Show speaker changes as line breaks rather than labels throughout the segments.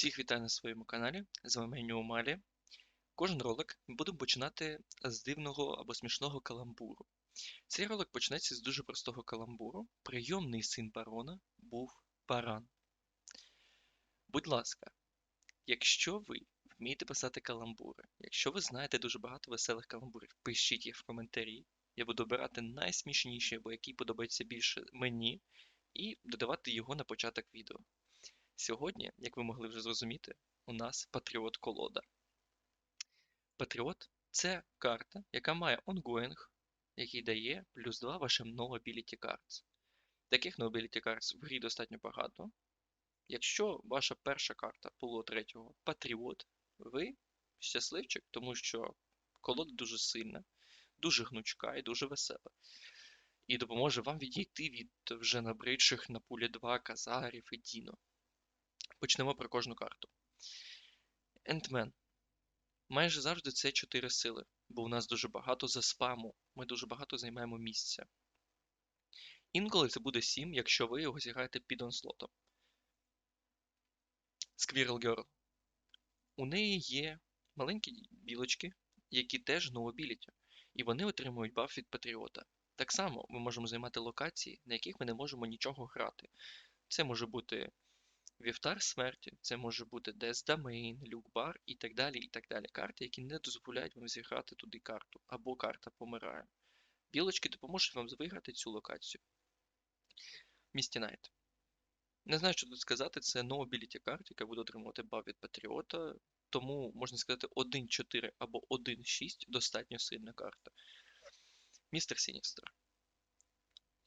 Всіх вітаю на своєму каналі. З вами Ньюмалі. Кожен ролик ми будемо починати з дивного або смішного каламбуру. Цей ролик почнеться з дуже простого каламбуру. Прийомний син барона був баран. Будь ласка, якщо ви вмієте писати каламбури, якщо ви знаєте дуже багато веселих каламбурів, пишіть їх в коментарі. Я буду обирати найсмішніші, або який подобається більше мені, і додавати його на початок відео. Сьогодні, як ви могли вже зрозуміти, у нас Патріот колода. Патріот це карта, яка має онгоїнг, який дає плюс 2 вашим No-Ability Cards. Таких No-Ability Cards в грі достатньо багато. Якщо ваша перша карта було третього Патріот, ви щасливчик, тому що колода дуже сильна, дуже гнучка і дуже весела. І допоможе вам відійти від вже набридших на пулі 2 казарів і Діно. Почнемо про кожну карту. Ентмен. Майже завжди це 4 сили, бо у нас дуже багато за спаму, ми дуже багато займаємо місця. Інколи це буде 7, якщо ви його зіграєте під онслотом. Squirrel Girl. У неї є маленькі білочки, які теж новобіліті, і вони отримують баф від Патріота. Так само ми можемо займати локації, на яких ми не можемо нічого грати. Це може бути Вівтар смерті, це може бути Domain, Люкбар і так далі. і так далі. Карти, які не дозволяють вам зіграти туди карту, або карта помирає. Білочки допоможуть вам виграти цю локацію. Місті Найт. Не знаю, що тут сказати, це no ability карта, яка буде отримувати баф від Патріота, тому можна сказати 1-4 або 1-6 достатньо сильна карта. Містер Сіністер.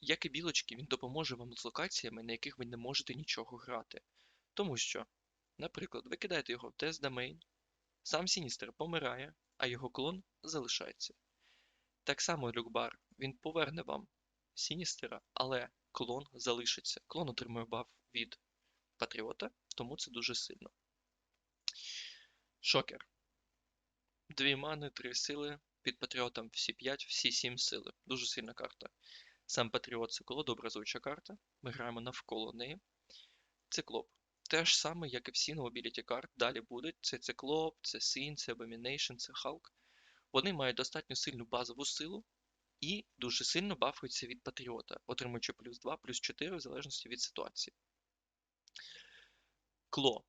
Як і білочки, він допоможе вам з локаціями, на яких ви не можете нічого грати. Тому що, наприклад, ви кидаєте його в Death Domain, сам Сіністер помирає, а його клон залишається. Так само Люкбар, він поверне вам Сіністера, але клон залишиться. Клон отримує баф від Патріота, тому це дуже сильно. Шокер. Дві мани, три сили. Під Патріотом всі 5, всі 7 сили. Дуже сильна карта. Сам Патріот це колодообразуюча карта. Ми граємо навколо неї. Циклоп. Те ж саме, як і всі новобіліті карт. Далі будуть. Це циклоп, це Син, це Abomination, це Халк. Вони мають достатньо сильну базову силу і дуже сильно бафуються від Патріота, отримуючи плюс 2, плюс 4 в залежності від ситуації. Кло.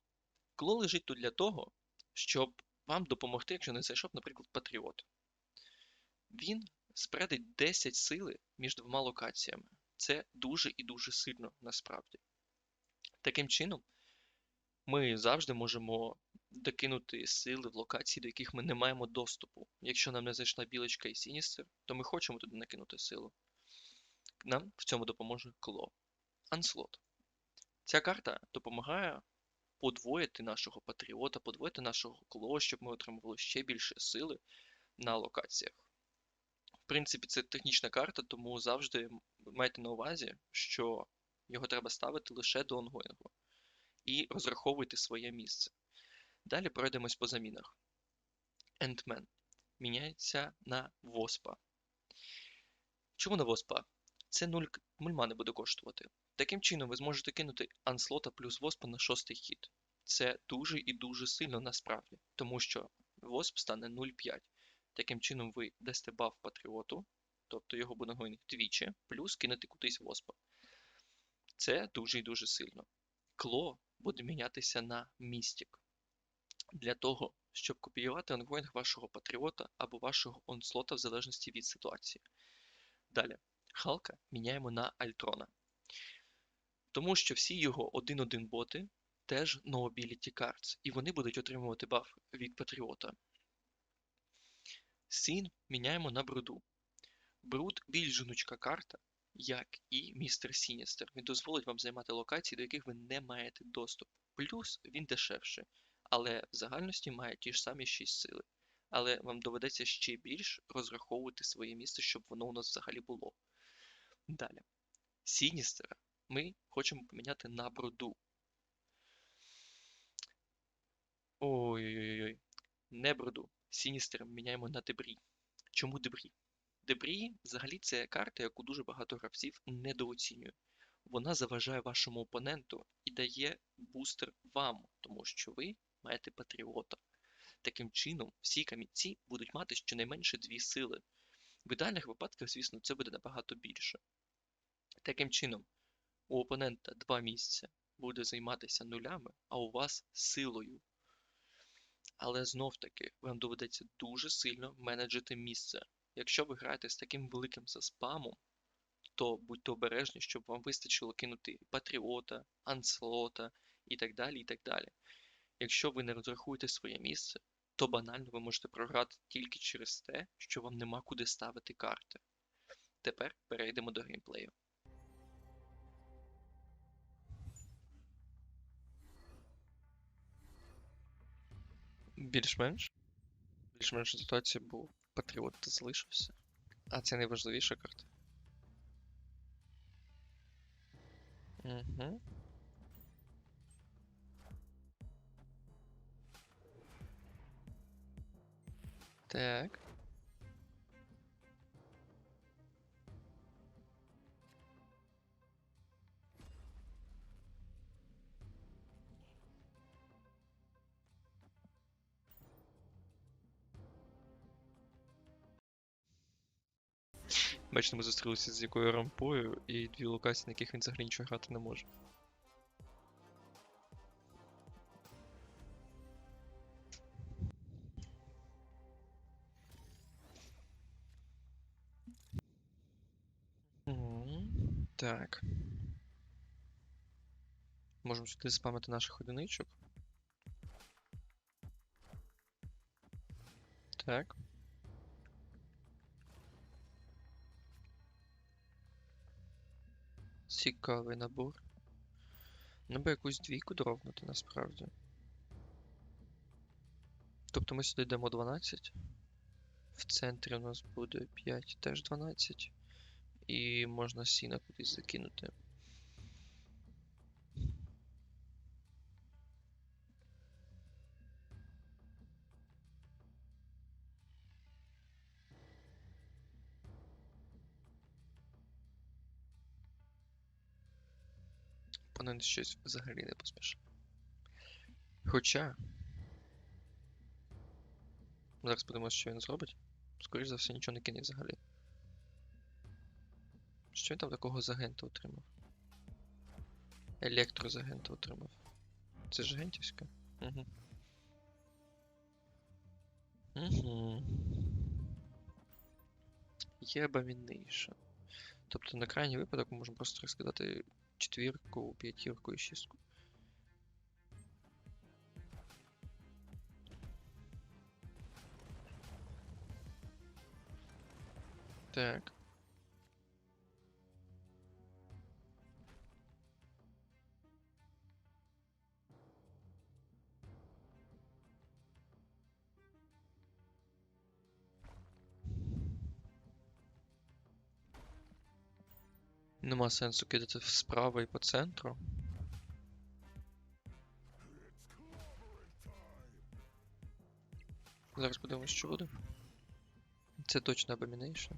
Кло лежить тут для того, щоб вам допомогти, якщо не зайшов, наприклад, Патріот. Він спредить 10 сили між двома локаціями. Це дуже і дуже сильно насправді. Таким чином, ми завжди можемо докинути сили в локації, до яких ми не маємо доступу. Якщо нам не зайшла білочка і Сіністер, то ми хочемо туди накинути силу. Нам в цьому допоможе Кло. Анслот. Ця карта допомагає подвоїти нашого патріота, подвоїти нашого кло, щоб ми отримували ще більше сили на локаціях. В принципі, це технічна карта, тому завжди майте на увазі, що його треба ставити лише до онгоїнгу. І розраховуйте своє місце. Далі пройдемось по замінах. Ентмен міняється на Воспа. Чому на Воспа? Це 0 мульма не буде коштувати. Таким чином, ви зможете кинути анслота плюс Воспа на шостий хід. Це дуже і дуже сильно насправді, тому що Восп стане 0,5. Таким чином, ви дасте баф Патріоту, тобто його буде гойник двічі, плюс кинути кудись Воспа. Це дуже і дуже сильно. Кло буде мінятися на містік. Для того, щоб копіювати онгоїнг вашого патріота або вашого онслота в залежності від ситуації. Далі, Халка міняємо на Альтрона. Тому що всі його 1-1 боти теж no ability cards, і вони будуть отримувати баф від патріота. Сін міняємо на бруду. Бруд більш жіночка карта, як і містер Сіністер. Він дозволить вам займати локації, до яких ви не маєте доступ. Плюс він дешевше, але в загальності має ті ж самі 6 сили. Але вам доведеться ще більш розраховувати своє місце, щоб воно у нас взагалі було. Далі. Сіністера ми хочемо поміняти на бруду. Ой-ой-ой. Не бруду. Сіністер міняємо на дебрі. Чому дебрі? Дебрі взагалі це карта, яку дуже багато гравців недооцінює. вона заважає вашому опоненту і дає бустер вам, тому що ви маєте патріота. Таким чином, всі камінці будуть мати щонайменше дві сили. В ідеальних випадках, звісно, це буде набагато більше. Таким чином, у опонента два місця буде займатися нулями, а у вас силою. Але знов таки, вам доведеться дуже сильно менеджити місце. Якщо ви граєте з таким великим заспамом, то будьте обережні, щоб вам вистачило кинути Патріота, Анслота і так далі, і так далі. Якщо ви не розрахуєте своє місце, то банально ви можете програти тільки через те, що вам нема куди ставити карти. Тепер перейдемо до геймплею. Більш-менш. Більш-менш ситуація, бо Патріот залишився. А це найважливіша карта. Угу. Так. Бачите, ми зустрілися з якою рампою і дві локації, на яких він взагалі нічого грати не може. Так. Можемо сюди спамити наших одиничок. Так. Цікавий набор. Ну би якусь двійку дровнути насправді. Тобто ми сюди йдемо 12. В центрі у нас буде 5, теж 12. І можна сіна кудись закинути. Опонент щось взагалі не поспішає. Хоча. Зараз подивимося, що він зробить. Скоріше за все, нічого не кине взагалі. Що він там такого з агента отримав? Електро з агента отримав. Це ж агентівська? Угу. Угу. Є Abomination. Тобто на крайній випадок ми можемо просто розкидати четвірку, п'ятірку і шістку. Так. Нема сенсу кидати справа і по центру. Зараз подивимось, що буде. Це точно Abomination.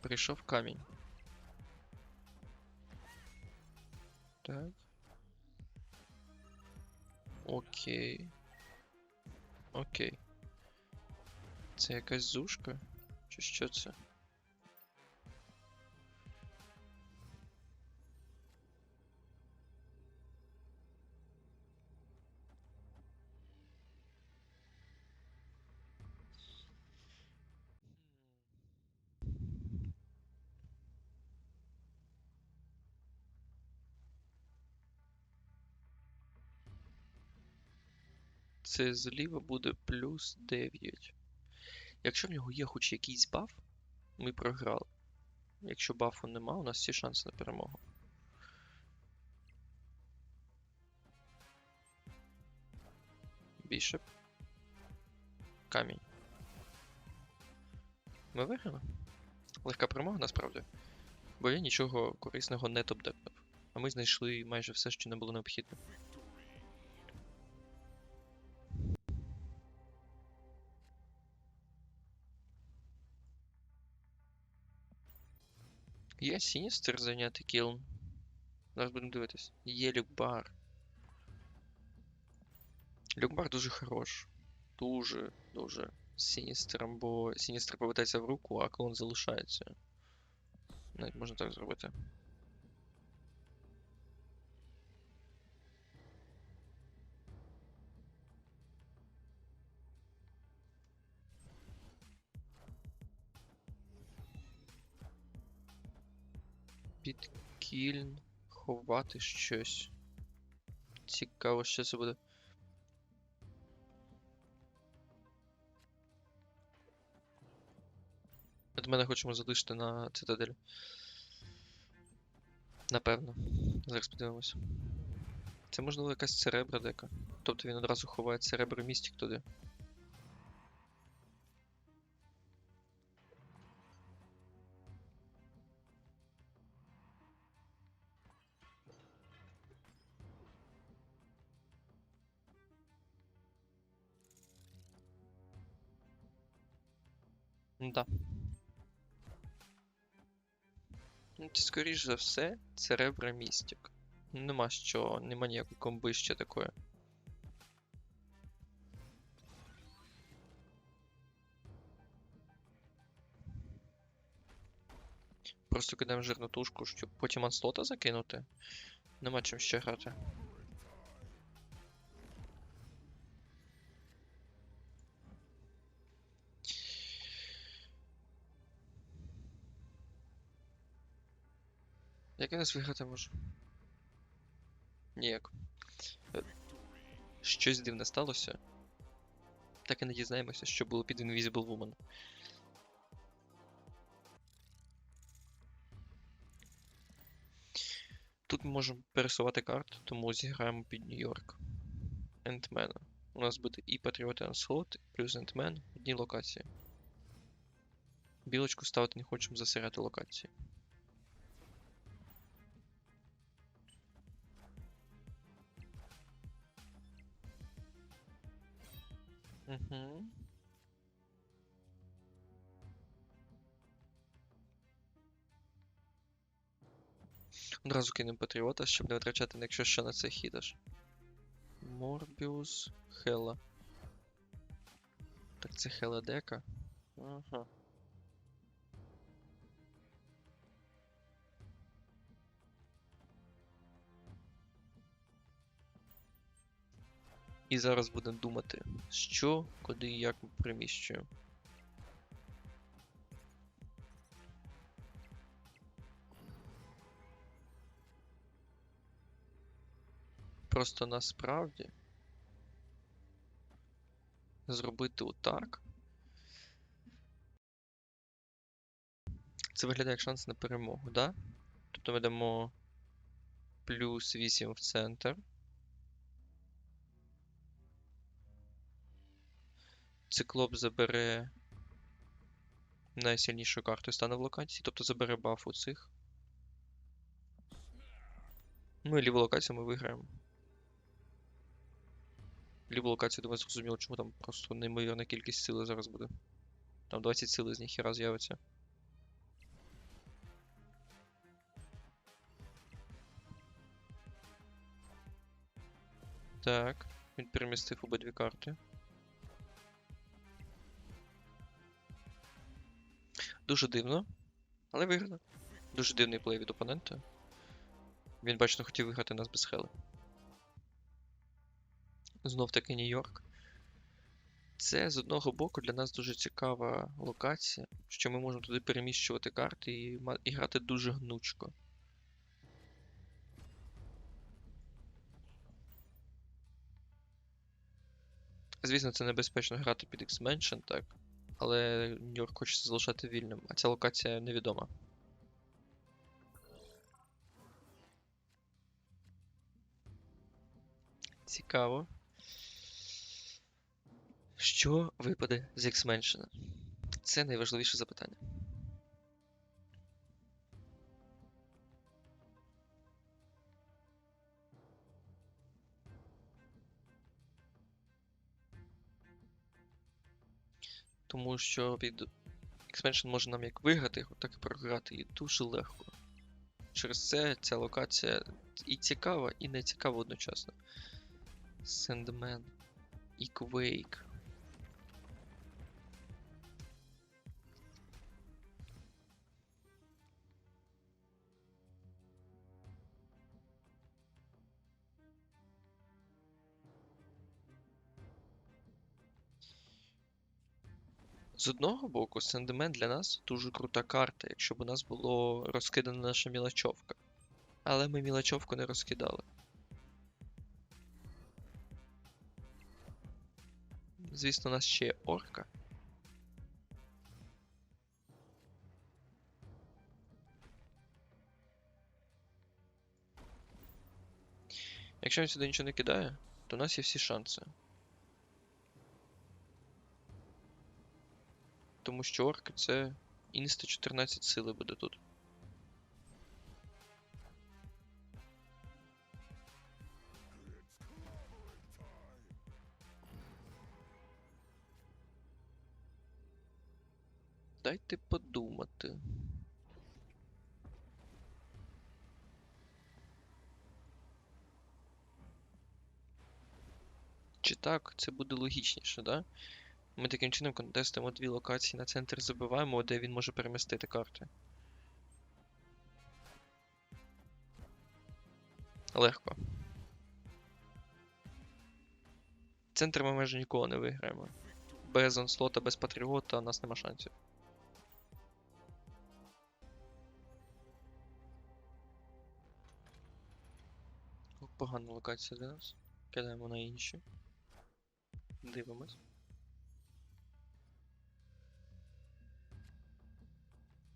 Прийшов камінь. Так. Окей. Окей. Це якась зушка? Чи що це? Це зліва буде плюс 9. Якщо в нього є хоч якийсь баф, ми програли. Якщо бафу нема, у нас всі шанси на перемогу. Бішеп. Камінь. Ми виграли? Легка перемога насправді. Бо я нічого корисного не топ-депнув. А ми знайшли майже все, що нам було необхідно. Є Сіністер зайняти кіл. Зараз будемо дивитись. Є Люкбар. Люкбар дуже хорош. Дуже, дуже з Сіністером, бо Сіністер повертається в руку, а клон залишається. Навіть можна так зробити. Кільн ховати щось. Цікаво, що це буде. От мене хочемо залишити на цитадель. Напевно. Зараз подивимося. Це можливо якась церебра дека. Тобто він одразу ховає церебро містик туди. Да. Ну, скоріш за все, церебра містик. Нема що, нема ніякої комби ще такої. Просто кидаємо жирну тушку, щоб потім анслота закинути. Нема чим ще грати. Як я нас виграти можу? Ніяк. Е, Щось дивне сталося. Так і не дізнаємося, що було під Invisible Woman. Тут ми можемо пересувати карти, тому зіграємо під Нью-Йорк. Ентмена. У нас буде і Patriot Onslaught, плюс Ентмен в одній локації. Білочку ставити не хочемо засирати локації. Угу. Одразу кинемо Патріота, щоб не витрачати, якщо що на це хідаш. Морбіус Хела. Так це Хела дека. Ага. І зараз будемо думати, що, куди і як ми приміщуємо. Просто насправді зробити отак. Це виглядає як шанс на перемогу, да? Тобто ми дамо плюс 8 в центр. Циклоп забере найсильнішу карту і стане в локації, тобто забере баф у цих. Ну і ліву локацію ми виграємо. Ліву локацію, думаю, зрозуміло, чому там просто неймовірна кількість сили зараз буде. Там 20 сили з ніхіра з'явиться. Так, він перемістив обидві карти. Дуже дивно, але виграно. Дуже дивний плей від опонента. Він, бачно, хотів виграти нас без хели. Знов таки Нью-Йорк. Це з одного боку для нас дуже цікава локація, що ми можемо туди переміщувати карти і, і грати дуже гнучко. Звісно, це небезпечно грати під X-Mansion, так. Але Нью-Йорк хочеться залишати вільним, а ця локація невідома. Цікаво. Що випаде з X-Mansion? Це найважливіше запитання. Тому що від Expansion може нам як виграти, так і програти її дуже легко. Через це ця локація і цікава, і не цікава одночасно. Sandman і Quake. З одного боку, Sandman для нас дуже крута карта, якщо б у нас було розкидана наша мілочовка. Але ми мілочовку не розкидали. Звісно, у нас ще є орка. Якщо він сюди нічого не кидає, то у нас є всі шанси. Тому що орки це інста 14 сили буде тут. Дайте подумати. Чи так, це буде логічніше, да? Ми таким чином контестимо дві локації на центр забиваємо, де він може перемістити карти. Легко. Центр ми майже ніколи не виграємо. Без онслота, без патріота у нас нема шансів. Погана локація для нас. Кидаємо на інші. Дивимось.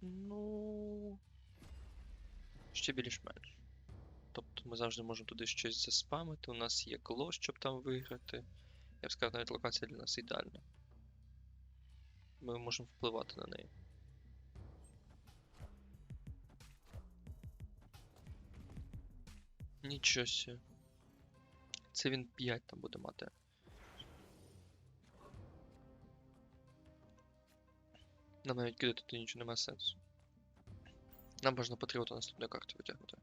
Ну. Ще більш-менш. Тобто ми завжди можемо туди щось заспамити. У нас є кло, щоб там виграти. Я б сказав, навіть локація для нас ідеальна. Ми можемо впливати на неї. Нічого. Це він 5 там буде мати. Нам навіть кидати тут нічого немає сенсу. Нам можна патріота наступної карти витягнути.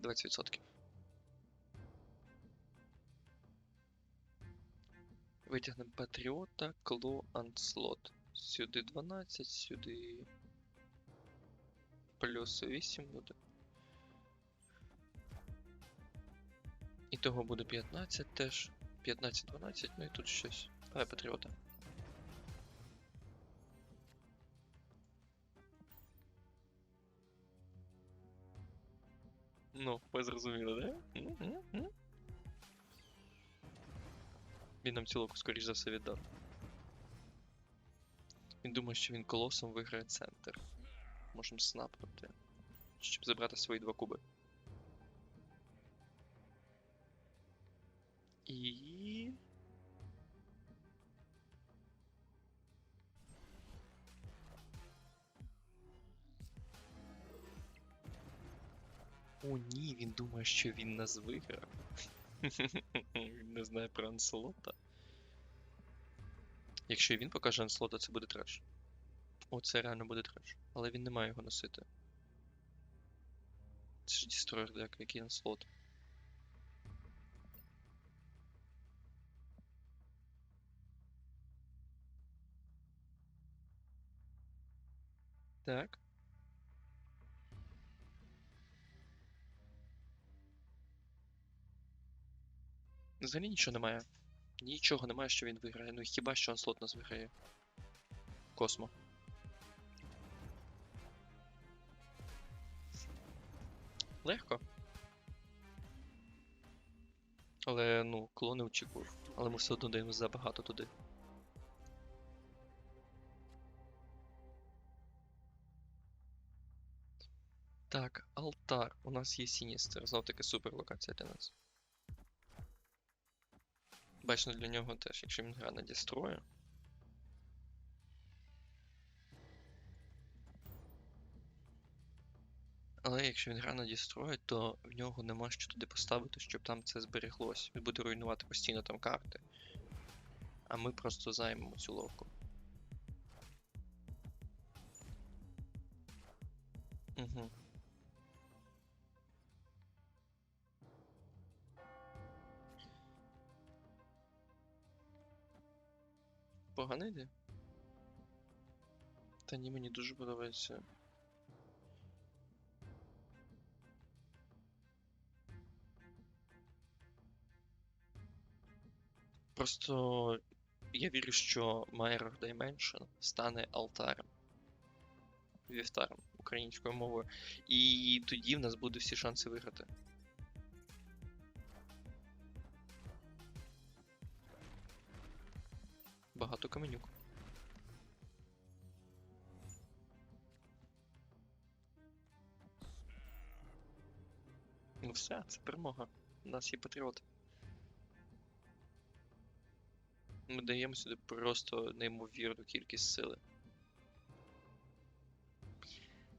20%. Витягнемо патріота, кло, анслот. Сюди 12, сюди. Плюс 8 буде. І того буде 15 теж. 15-12, ну і тут щось. Давай патріота. Ну, ви зрозуміли, да? Він нам цілоку, скоріш за все, віддав. Він думає, що він колосом виграє центр. Можемо снапнути. Щоб забрати свої два куби. І. О, ні, він думає, що він нас виграв. Він не знає про Анселота. Якщо він покаже Анселота, це буде треш. О, це реально буде треш. Але він не має його носити. Це ж дістроєр дека, який Анселот. Так. Взагалі нічого немає. Нічого немає, що він виграє. Ну хіба що Анслот нас виграє. Космо. Легко. Але, ну, клони очікував. Але ми все одно даємо забагато туди. Так, алтар. У нас є Сіністер. Знов таки супер локація для нас. Бачно для нього теж, якщо він гра на Дістрою. Але якщо він гра на дестрою, то в нього нема що туди поставити, щоб там це збереглось. Він буде руйнувати постійно там карти. А ми просто займемо цю ловку. Угу. Погана ідея? Та ні, мені дуже подобається. Просто я вірю, що Mirror Dimension стане алтарем. Вівтарем українською мовою. І тоді в нас буде всі шанси виграти. Багато каменюк. Ну все, це перемога. У нас є патріот. Ми даємо сюди просто неймовірну кількість сили.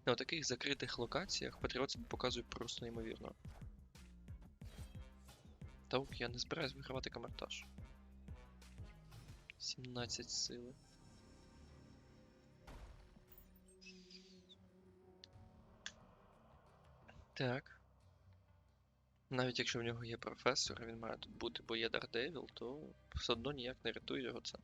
На таких закритих локаціях патріот себе показує просто неймовірно. Та я не збираюсь вигравати камертаж. 17 сили. Так. Навіть якщо в нього є професор, він має тут бути, бо є Дардевіл, то все одно ніяк не рятує його це.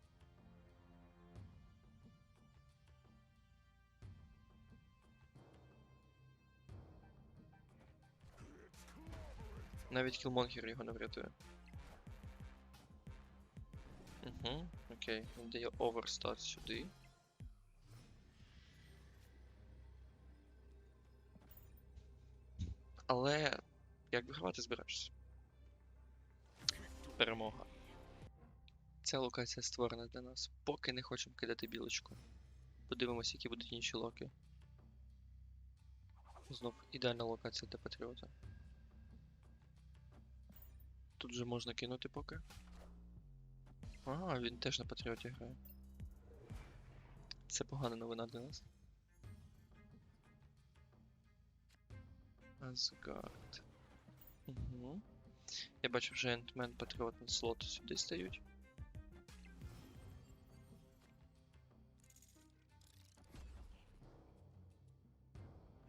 Навіть кілмонгер його не врятує. Угу, окей. Він дає оверстат сюди. Але як вигравати збираєшся? Перемога. Ця локація створена для нас. Поки не хочемо кидати білочку. Подивимось, які будуть інші локи. Знов ідеальна локація для патріота. Тут же можна кинути поки. А, він теж на патріоті грає. Це погана новина для нас. Асгард. Угу. Я бачу вже Ентмен Патріот на слот сюди стають.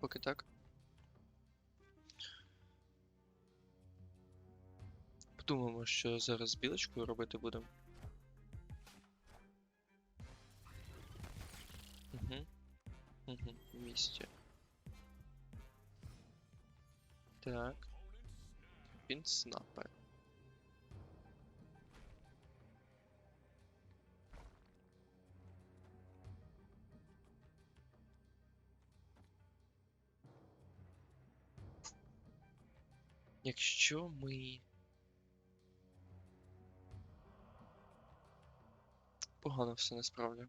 Поки так. Подумаємо, що зараз білочкою робити будемо. Угу. В. Так. Він. Якщо ми. Погано все насправді.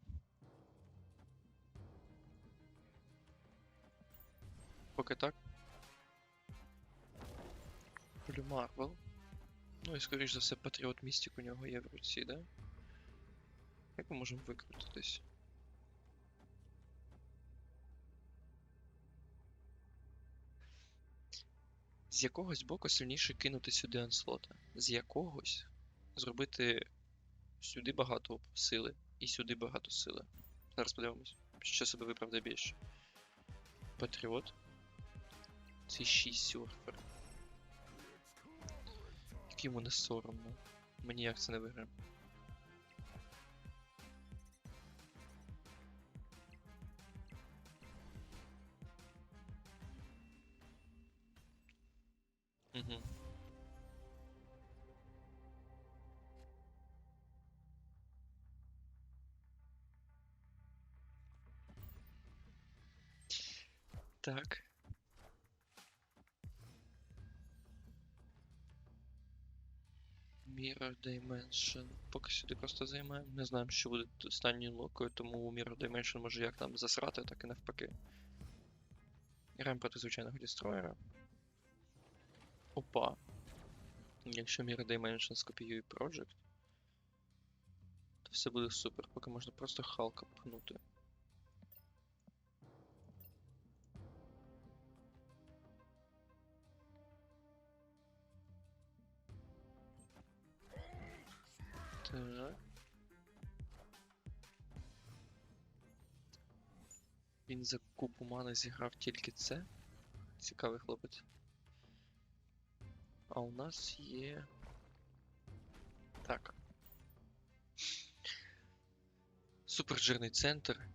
Поки так. Полю Марвел. Ну і скоріш за все Патріот Містік у нього є в руці, да? Як ми можемо викрутитись? З якогось боку сильніше кинути сюди анслота. З якогось зробити сюди багато сили і сюди багато сили. Зараз подивимось, що себе виправдає більше. Патріот. Це 6 сюрфер. Як не соромно. Мені як це не виграє. Так. Mirror Dimension. Поки сюди просто займаємо. Не знаємо, що буде останньою локою, тому у Mirror Dimension може як там засрати, так і навпаки. Граємо проти звичайного дестроєра. Опа. Якщо Mirror Dimension скопіює Project, то все буде супер, поки можна просто Халка пхнути. Так. він за купу мани зіграв тільки це. Цікавий хлопець. А у нас є. Так. Супер жирний центр.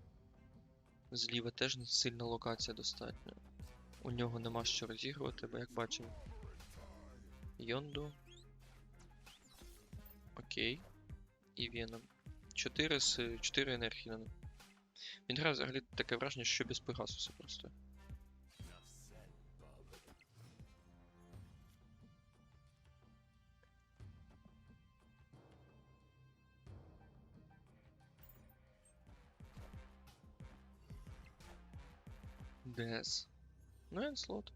Зліва теж сильна локація достатньо. У нього нема що розігрувати, бо як бачимо. Йонду. Окей. І Веном. 4 з 4 енергії на ним. Він грає взагалі таке враження, що без Пегасуса просто. ДС. Ну, і слот.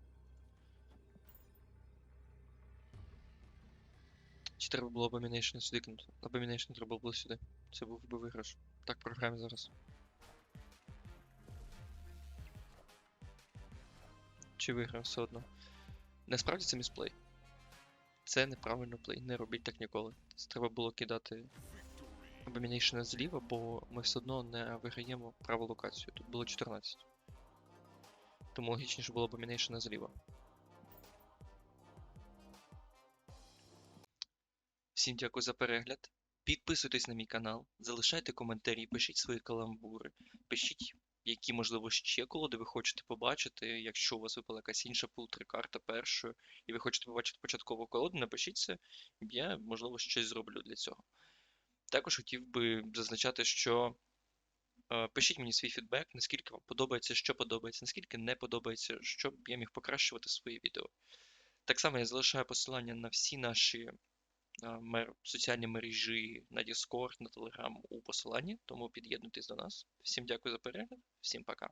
Чи треба було Abomination сюди кинути? Abomination треба було сюди. Це був би виграш. Так, програємо зараз. Чи виграв все одно? Насправді це місплей. Це неправильно плей. Не робіть так ніколи. Це треба було кидати Abomination зліва, бо ми все одно не виграємо праву локацію. Тут було 14. Тому логічніше було Abomination зліва. Всім дякую за перегляд. Підписуйтесь на мій канал, залишайте коментарі, пишіть свої каламбури, пишіть, які, можливо, ще колоди ви хочете побачити. Якщо у вас випала якась інша пултри карта першою, і ви хочете побачити початкову колоду, напишіть це, я, можливо, щось зроблю для цього. Також хотів би зазначати, що е, пишіть мені свій фідбек, наскільки вам подобається, що подобається, наскільки не подобається, щоб я міг покращувати свої відео. Так само я залишаю посилання на всі наші соціальні мережі на Discord, на Telegram у посиланні, тому під'єднуйтесь до нас. Всім дякую за перегляд, всім пока.